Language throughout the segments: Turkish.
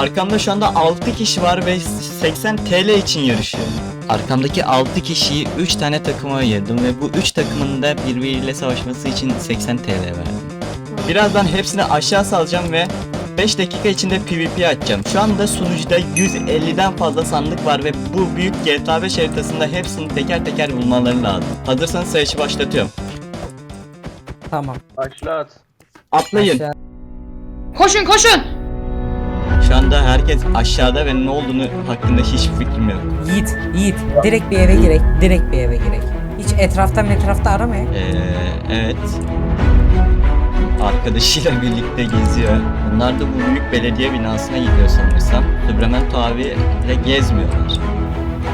arkamda şu anda 6 kişi var ve 80 TL için yarışıyor. Arkamdaki 6 kişiyi 3 tane takıma ayırdım ve bu 3 takımın da birbiriyle savaşması için 80 TL verdim. Birazdan hepsini aşağı salacağım ve 5 dakika içinde PvP açacağım. Şu anda sunucuda 150'den fazla sandık var ve bu büyük GTA 5 haritasında hepsini teker teker bulmaları lazım. Hazırsanız sayışı başlatıyorum. Tamam. Başlat. Atlayın. Aşağı- Koşun koşun. Şu anda herkes aşağıda ve ne olduğunu hakkında hiçbir fikrim yok. Yiğit, Yiğit. Direkt bir eve girek. Direkt bir eve girek. Hiç etrafta metrafta aramayın. Ee, evet. Arkadaşıyla birlikte geziyor. Bunlar da bu büyük belediye binasına gidiyor sanırsam. Süleyman abi ile gezmiyorlar.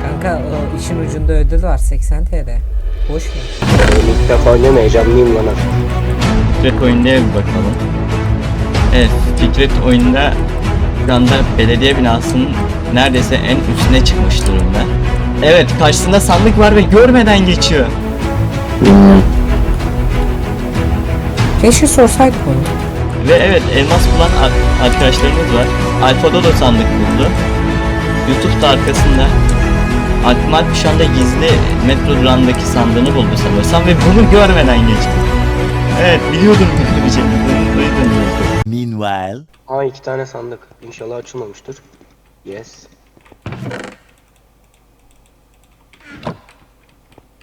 Kanka o işin ucunda ödül var 80 TL. Boş mu? Ben ilk defa oynayayım heyecanlıyım lan. Fikret oyununa bir bakalım. Evet, Fikret oyunda şu anda belediye binasının neredeyse en üstüne çıkmış durumda. Evet, karşısında sandık var ve görmeden geçiyor. Keşke sorsaydık onu. Ve evet, elmas bulan ar- arkadaşlarımız var. Alfa'da da sandık buldu. YouTube'da arkasında Alpmal şu anda gizli Metro Duran'daki sandığını buldu sanırsam ve bunu görmeden geçti. Evet, biliyordum böyle bir şey. Bunu duydum. Meanwhile, Aa iki tane sandık. İnşallah açılmamıştır. Yes.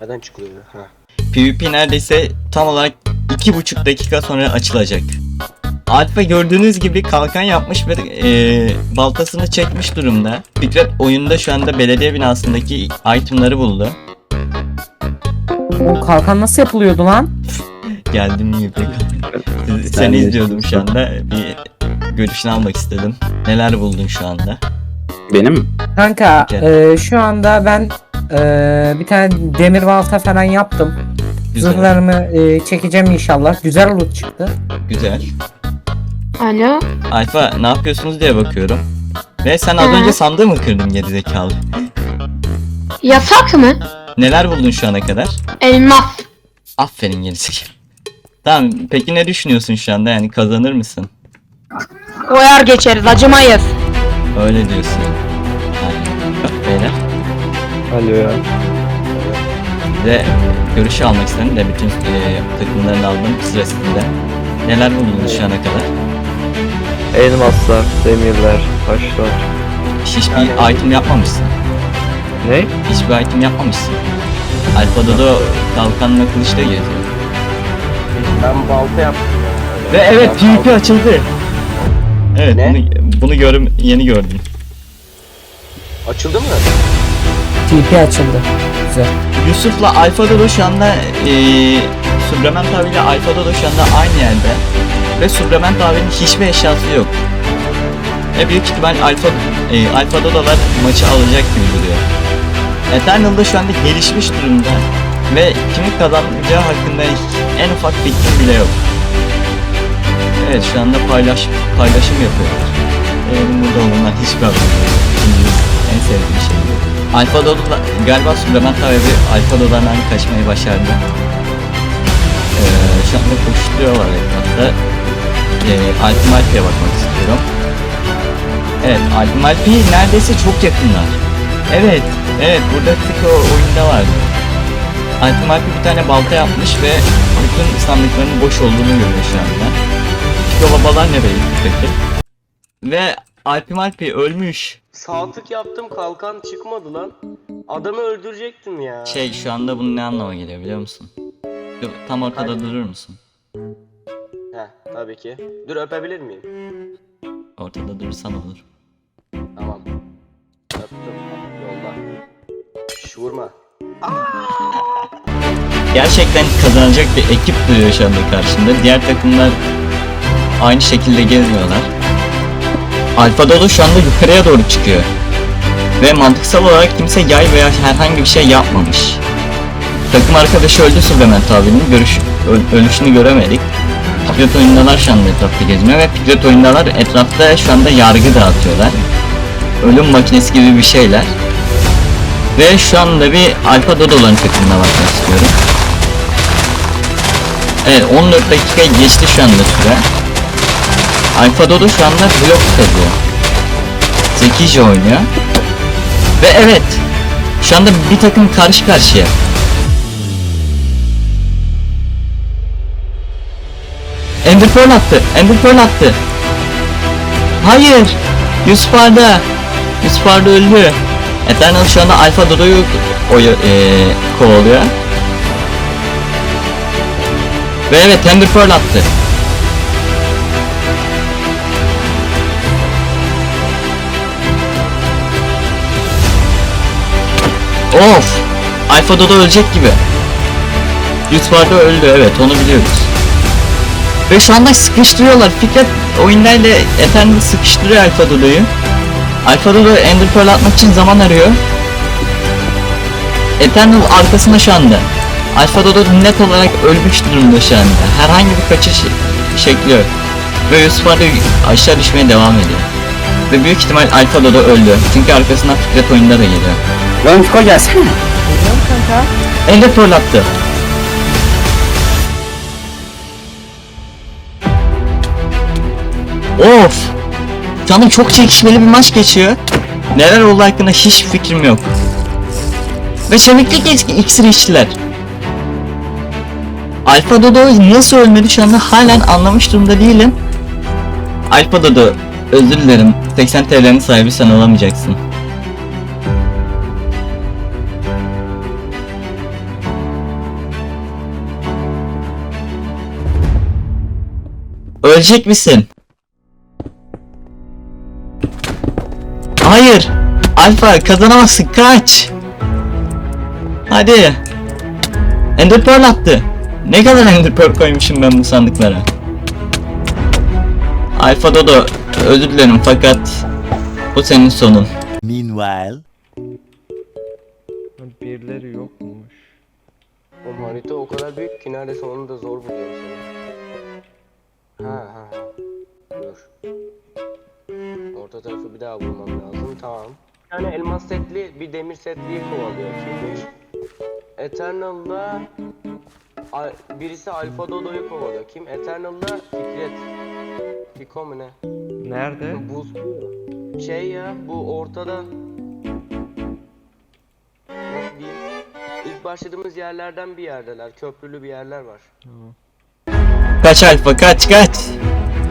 Neden çıkılıyor? Ha. PvP neredeyse tam olarak iki buçuk dakika sonra açılacak. Alfa gördüğünüz gibi kalkan yapmış ve eee, baltasını çekmiş durumda. Fikret oyunda şu anda belediye binasındaki itemları buldu. Bu kalkan nasıl yapılıyordu lan? Geldim gibi. Seni izliyordum şu anda. Bir görüşünü almak istedim. Neler buldun şu anda? Benim Kanka Gel. e, şu anda ben e, bir tane demir balta falan yaptım. Güzel. Zırhlarımı e, çekeceğim inşallah. Güzel loot çıktı. Güzel. Alo. Alfa ne yapıyorsunuz diye bakıyorum. Ve sen az önce sandığı mı kırdın gerizekalı? Yasak mı? Neler buldun şu ana kadar? Elmas. Aferin gerisi. Tamam peki ne düşünüyorsun şu anda yani kazanır mısın? Koyar geçeriz acımayız. Öyle diyorsun. Aynen. Beyler Alo ya. ve görüşü almak istedim de bütün e, takımlarını aldım sırasında. Neler buldunuz şu ana kadar? Elmaslar, demirler, taşlar. Hiçbir item yapmamışsın. Ne? Hiçbir item yapmamışsın. Alfa'da da kalkanla kılıçla geziyor. Ben balta yaptım ya. Ve evet PvP açıldı. Evet Ne? bunu, bunu görüm yeni gördüm. Açıldı mı? TP açıldı. Güzel. Yusuf'la Alfa Dodo şu anda eee Subrement abiyle Alfa Dodo şu anda aynı yerde. Ve Subrement abinin hiçbir eşyası yok. Ve büyük ihtimal Alfa, eee Alfa Dodo'lar maçı alacak gibi duruyor. Eternal'da şu anda gelişmiş durumda. Ve kimin kazanacağı hakkında en ufak fikrim bile yok. Evet şu anda paylaş, paylaşım yapıyorlar. Benim burada olmanlar hiçbir haberim yok. En sevdiğim şey. Alfa Dodo'da galiba Süleyman abi bir Alfa Dodo'dan kaçmayı başardı. Ee, şu anda koşturuyorlar etrafta. Ee, Alpim Alpi'ye bakmak istiyorum. Evet Alpim Alpi neredeyse çok yakınlar. Evet, evet burada tık oyunda vardı. Alpim Alpi bir tane balta yapmış ve bütün sandıkların boş olduğunu görüyor şu anda. Babalar nereye gitti peki? Ve Alpi ölmüş. Sağ tık yaptım kalkan çıkmadı lan. Adamı öldürecektim ya. Şey şu anda bunun ne anlama geliyor biliyor musun? Şu tam ortada durur musun? Heh tabii ki. Dur öpebilir miyim? Ortada durursan olur. Tamam. Öptüm. Yolla. Şş vurma. Gerçekten kazanacak bir ekip duruyor şu anda karşımda. Diğer takımlar aynı şekilde gezmiyorlar. Alfa Dodo şu anda yukarıya doğru çıkıyor. Ve mantıksal olarak kimse yay veya herhangi bir şey yapmamış. Takım arkadaşı öldü Süleyman abinin görüş, öl- ölüşünü göremedik. Pilot oyundalar şu anda etrafta gezmiyor ve pilot oyundalar etrafta şu anda yargı dağıtıyorlar. Ölüm makinesi gibi bir şeyler. Ve şu anda bir Alfa Dodo'ların takımına bakmak istiyorum. Evet 14 dakika geçti şu anda süre. Alfa Dodo şu anda blok kazıyor. zekice oynuyor. Ve evet şu anda bir takım karşı karşıya. Ender Pearl attı. Ender Pearl attı. Hayır. Yusuf Arda. Yusuf Arda öldü. Eternal şu anda Alpha Dodo'yu oyu, eee, kovalıyor. Ve evet Ender Pearl attı. Of! Alpha Dodo ölecek gibi. Yusuf Arda öldü evet onu biliyoruz. Ve şu anda sıkıştırıyorlar. Fikret oyundayla Eternal sıkıştırıyor Alpha Dodo'yu. Alpha Dodo Ender Pearl atmak için zaman arıyor. Eternal arkasında şu anda. Alpha Dodo net olarak ölmüş durumda şu anda. Herhangi bir kaçış şekli yok. Ve Yusuf Arda aşağı düşmeye devam ediyor. Ve büyük ihtimal Alpha Dodo öldü. Çünkü arkasından Fikret oyunda da geliyor. Lan Fiko gelsene. Geliyorum kanka. Pearl attı. Of! Anda çok çekişmeli bir maç geçiyor. Neler oldu hakkında hiç fikrim yok. Ve çeviklik iksiri içtiler. Alfa Dodo nasıl ölmedi şu anda halen anlamış durumda değilim. Alfa Dodo özür dilerim. 80 TL'nin sahibi sen olamayacaksın. Ölecek misin? Hayır. Alfa kazanamazsın kaç. Hadi. Ender Pearl attı. Ne kadar Ender Pearl koymuşum ben bu sandıklara. Alfa Dodo özür dilerim fakat bu senin sonun. Meanwhile, Birileri yokmuş. O harita o kadar büyük ki neredeyse onu da zor buluyorum seni. Ha ha ha. Dur. Orta tarafı bir daha bulmam lazım. Tamam. Bir tane elmas setli bir demir setliyi kovalıyor. Kimmiş? Eternal'da Al- birisi Alpha Dodo'yu kovalıyor. Kim? Eternal'da Fikret. Fiko mu ne? Nerede? Buz şey ya bu ortada nasıl diyeyim İlk başladığımız yerlerden bir yerdeler köprülü bir yerler var Kaç Alfa kaç kaç.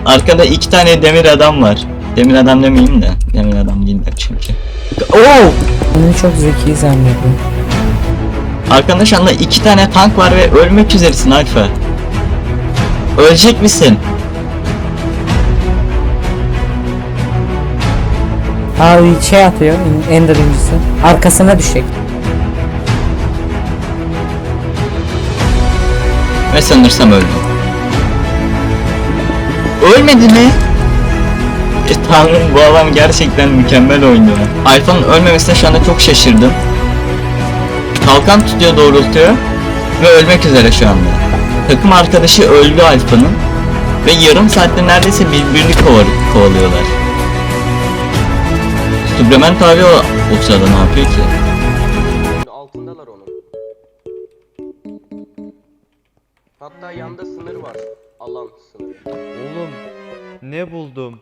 Arkada iki tane demir adam var. Demir adam demeyeyim de. Demir adam değiller çünkü. Oo! Bunu çok zeki zannediyorum. Arkanda şu anda iki tane tank var ve ölmek üzeresin Alfa. Ölecek misin? Abi şey atıyor Ender incisi. Arkasına düşecek. Ve sanırsam öldü. Ölmedi mi? E, tanrım bu adam gerçekten mükemmel oynuyor. Alfa'nın ölmemesine şu anda çok şaşırdım. Kalkan tutuyor doğrultuyor ve ölmek üzere şu anda. Takım arkadaşı öldü Alfa'nın ve yarım saattir neredeyse birbirini koval- kovalıyorlar. Suplement abi o, o sırada ne yapıyor ki? altındalar onun hatta yanda sınır var alan sınırı Oğlum ne buldum?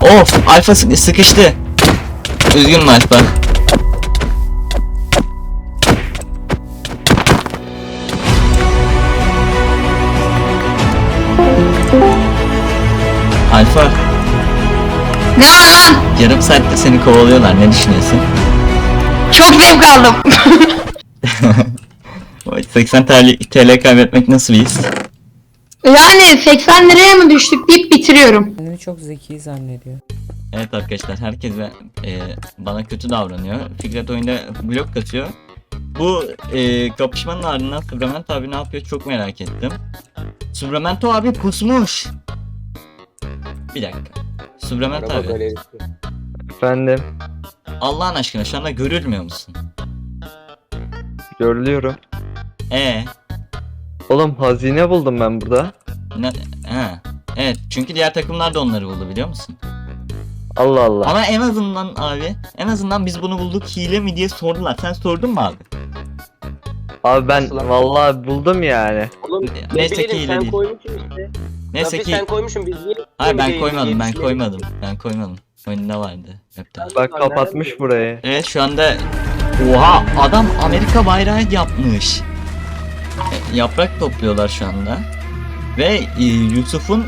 Of Alfa sık- sıkıştı. Üzgünüm Alfa. Alfa Ne var lan? yarım saatte seni kovalıyorlar ne düşünüyorsun? Çok zevk aldım. O 80 TL, TL kaybetmek nasıl bir his? Yani 80 liraya mı düştük deyip bitiriyorum. Bunu çok zeki zannediyor. Evet arkadaşlar herkes e, bana kötü davranıyor. Fikret oyunda blok katıyor. Bu e, kapışmanın ardından Subramento abi ne yapıyor çok merak ettim. Subramento abi pusmuş. Bir dakika. Subramento araba abi galerisi Efendim Allah'ın aşkına şu anda görülmüyor musun? görülüyorum. E Oğlum hazine buldum ben burada. ne he. Evet çünkü diğer takımlar da onları buldu biliyor musun? Allah Allah. Ama en azından abi en azından biz bunu bulduk hile mi diye sordular. Sen sordun mu abi? Abi ben Nasıl lan? vallahi buldum yani. Oğlum ne Neyse ki bileyim hile sen değil. koymuşsun işte Neyse Rafi ki sen koymuşsun biz niye Hayır ben koymadım ben koymadım ben koymadım. oyunda vardı. Web'de. Bak kapatmış burayı. Evet şu anda Oha adam Amerika bayrağı yapmış. Yaprak topluyorlar şu anda. Ve e, Yusuf'un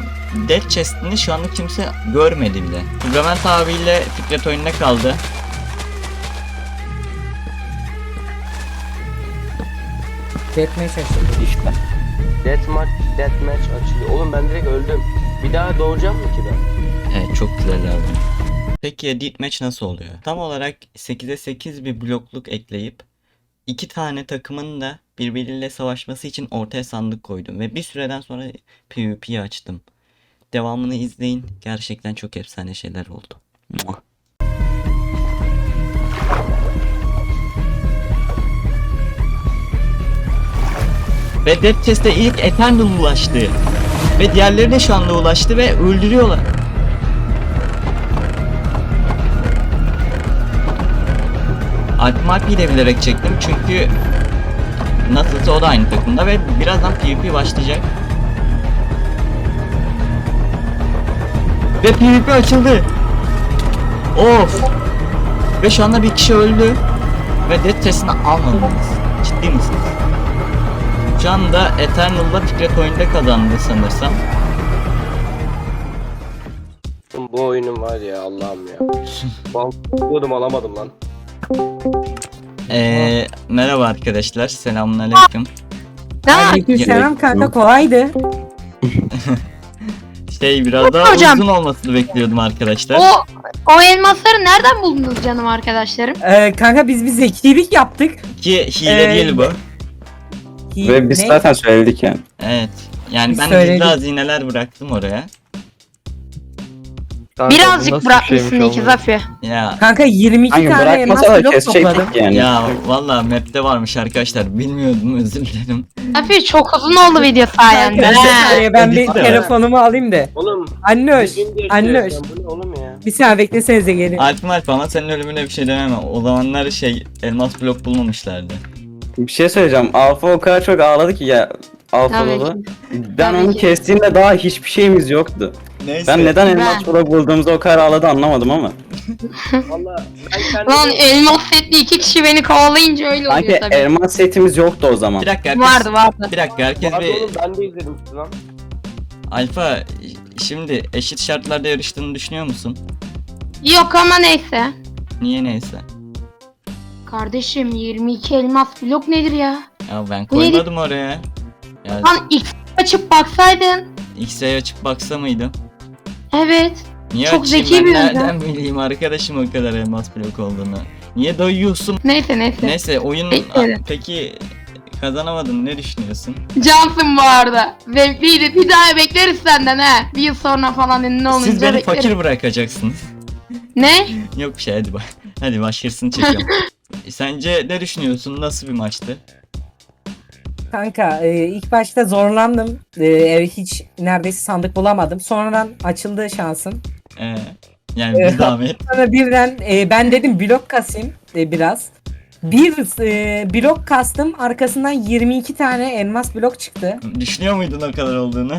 Death Chest'ini şu anda kimse görmedi bile. Fulgament abiyle Fikret oyunda kaldı. Deathmatch açıldı. İşte. Deathmatch, deathmatch açılıyor. Oğlum ben direkt öldüm. Bir daha doğacağım mı ki ben? Evet çok güzel abi. Peki Deathmatch nasıl oluyor? Tam olarak 8'e 8 bir blokluk ekleyip iki tane takımın da birbiriyle savaşması için ortaya sandık koydum ve bir süreden sonra PvP'yi açtım. Devamını izleyin. Gerçekten çok efsane şeyler oldu. Muah. Ve Death Chest'e ilk Eternal ulaştı. Ve diğerleri de şu anda ulaştı ve öldürüyorlar. Alpmarpi'yi de bilerek çektim çünkü nasılsa o da aynı takımda ve birazdan PvP başlayacak. Ve PvP açıldı. Of. Ve şu anda bir kişi öldü. Ve death testini almadınız. Ciddi misiniz? Şu anda Eternal'da Fikret oyunda kazandı sanırsam. Bu oyunun var ya Allah'ım ya. Bal alamadım lan. Ee, merhaba arkadaşlar. Selamünaleyküm. Aleykümselam kanka kolaydı. Şey biraz daha Hocam. uzun olmasını bekliyordum arkadaşlar. o o elmasları nereden buldunuz canım arkadaşlarım? Ee, kanka biz bir zekilik yaptık. Ki hile Ee, değil bu. Hi- Ve biz ne? zaten söyledik yani. Evet. Yani Biz ben söyledik. gizli hazineler bıraktım oraya. Kanka, Birazcık bırakmışsın iki? Zafi. Ya Kanka 22 Hangi tane elmas bırakmasa da blok kesecektik topladım. yani. ya valla map'te varmış arkadaşlar. Bilmiyordum özür dilerim. Zafi çok uzun oldu video sayende. Kanka, bir he. saniye ben bir Edit de var. telefonumu alayım da. Oğlum. Annoş, düzgün diye annoş. söylüyorum, Bu ne oğlum ya? Bir saniye beklesenize gelin. Alp'im Alp ama senin ölümüne bir şey demem. O zamanlar şey elmas blok bulmamışlardı. Bir şey söyleyeceğim. Alfa o kadar çok ağladı ki ya. Alfa Tabii dolu. ki. Ben Tabii onu ki. kestiğimde daha hiçbir şeyimiz yoktu. Neyse. Ben neden Ben- elmas blok bulduğumuzda o kadar ağladı anlamadım ama. Valla ben kendime... Lan elmas setli iki kişi beni kovalayınca öyle Sanki oluyor tabii. elmas setimiz yoktu o zaman. Bir dakika herkes, Vardı vardı. bir dakika herkes Vardı oğlum bir ben de izledim sizi lan. Alfa şimdi eşit şartlarda yarıştığını düşünüyor musun? Yok ama neyse. Niye neyse. Kardeşim 22 elmas blok nedir ya? Ya ben koymadım oraya. Ya Lan X açıp baksaydın. X'e açıp baksa mıydım? Evet. Niye Çok açayım zeki ben bir nereden bileyim arkadaşım o kadar elmas blok olduğunu. Niye doyuyorsun? Neyse neyse. Neyse oyun Beklerim. peki kazanamadın ne düşünüyorsun? Cansın bu arada. Zevkliydi. Bir daha bekleriz senden he. Bir yıl sonra falan ünlü olunca Siz beni bekleriz. fakir bırakacaksınız. Ne? Yok bir şey hadi bak. Hadi başkasını çekiyorum. Sence ne düşünüyorsun? Nasıl bir maçtı? Kanka e, ilk başta zorlandım. E, hiç neredeyse sandık bulamadım. Sonradan açıldı şansım. Ee, yani bir zahmet. Sonra birden e, ben dedim blok kasayım e, biraz. Bir e, blok kastım arkasından 22 tane elmas blok çıktı. Düşünüyor muydun o kadar olduğunu?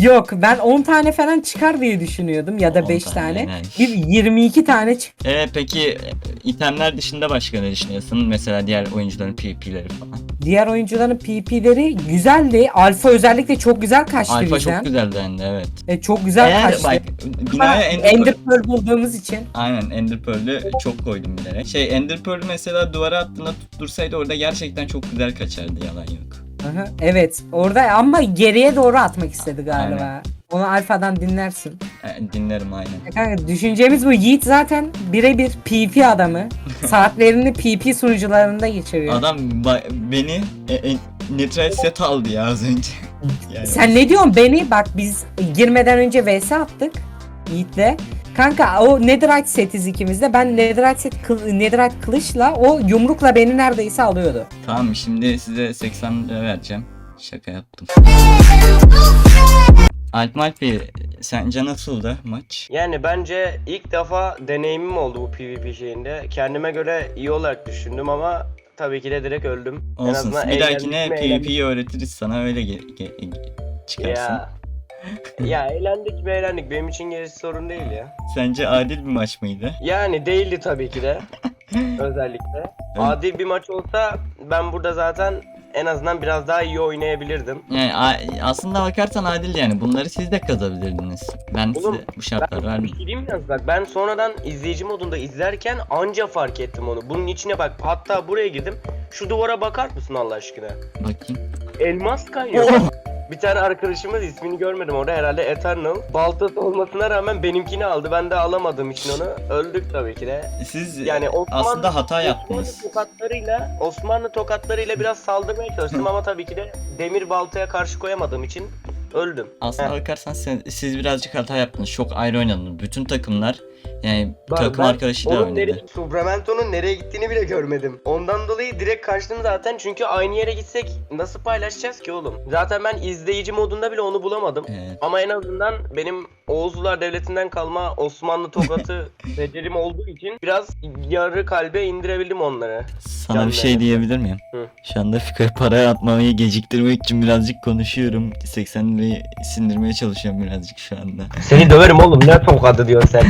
Yok ben 10 tane falan çıkar diye düşünüyordum ya da 10 5 tane, tane. yani. Bir 22 tane çıktı. Ee, peki e, itemler dışında başka ne düşünüyorsun? Mesela diğer oyuncuların PvP'leri falan. Diğer oyuncuların PvP'leri güzeldi. Alfa özellikle çok güzel kaçtı Alfa bizden. çok güzeldi hem de evet. E, çok güzel Eğer kaçtı. bak binaya Ender, Ender Pearl- Pearl bulduğumuz için. Aynen Ender Pearl'ü çok koydum bilerek. Şey Ender Pearl'ü mesela duvara attığında tuttursaydı orada gerçekten çok güzel kaçardı yalan yok. Aha, evet orada ama geriye doğru atmak istedi galiba. Aynen. Onu alfadan dinlersin. E, dinlerim aynen. Ya Kanka düşüncemiz bu. Yiğit zaten birebir PP adamı. Saatlerini PP sunucularında geçiriyor. Adam ba- beni e, e, nitral set aldı ya az önce. yani. Sen ne diyorsun beni? Bak biz girmeden önce vs attık Yiğit'le. Kanka o Netherite setiz ikimiz de. Ben Netherite set kıl- Netherite kılıçla o yumrukla beni neredeyse alıyordu. Tamam şimdi size 80 lira vereceğim. Şaka yaptım. Alp Malpi sence nasıldı maç? Yani bence ilk defa deneyimim oldu bu PvP şeyinde. Kendime göre iyi olarak düşündüm ama tabii ki de direkt öldüm. Olsun. Bir eğlendik dahakine mi, eğlendik. PvP'yi öğretiriz sana öyle ge- ge- ge- çıkarsın. Ya. ya eğlendik mi eğlendik. Benim için gerisi sorun değil ya. Sence adil bir maç mıydı? Yani değildi tabii ki de. Özellikle. Adil bir maç olsa ben burada zaten en azından biraz daha iyi oynayabilirdim. Yani a- aslında bakarsan adil yani. Bunları siz de kazabilirdiniz. Ben Oğlum, size bu şartları Ben bir vermeyeyim. şey diyeyim mi yalnız bak ben sonradan izleyici modunda izlerken anca fark ettim onu. Bunun içine bak hatta buraya girdim. Şu duvara bakar mısın Allah aşkına? Bakayım. Elmas kayıyor. Bir tane arkadaşımız ismini görmedim orada herhalde Eternal. Baltası olmasına rağmen benimkini aldı. Ben de alamadığım için onu öldük tabii ki de. Siz Yani Osman, aslında hata Osmanlı yaptınız. tokatlarıyla Osmanlı tokatlarıyla biraz saldırmaya çalıştım ama tabii ki de demir baltaya karşı koyamadığım için öldüm. Aslında bakarsan sen, siz birazcık hata yaptınız. Çok ayrı oynadınız. Bütün takımlar yani Bak, takım ben arkadaşıyla oynadı. nereye, Subramento'nun nereye gittiğini bile görmedim. Ondan dolayı direkt kaçtım zaten çünkü aynı yere gitsek nasıl paylaşacağız ki oğlum? Zaten ben izleyici modunda bile onu bulamadım. Evet. Ama en azından benim Oğuzlular Devleti'nden kalma Osmanlı tokatı becerim olduğu için biraz yarı kalbe indirebildim onları. Sana Canlı bir şey yani. diyebilir miyim? Hı. Şu anda Fiko'ya para atmamayı geciktirmek için birazcık konuşuyorum. 80 lirayı sindirmeye çalışıyorum birazcık şu anda. Seni döverim oğlum ne tokadı diyorsun sen.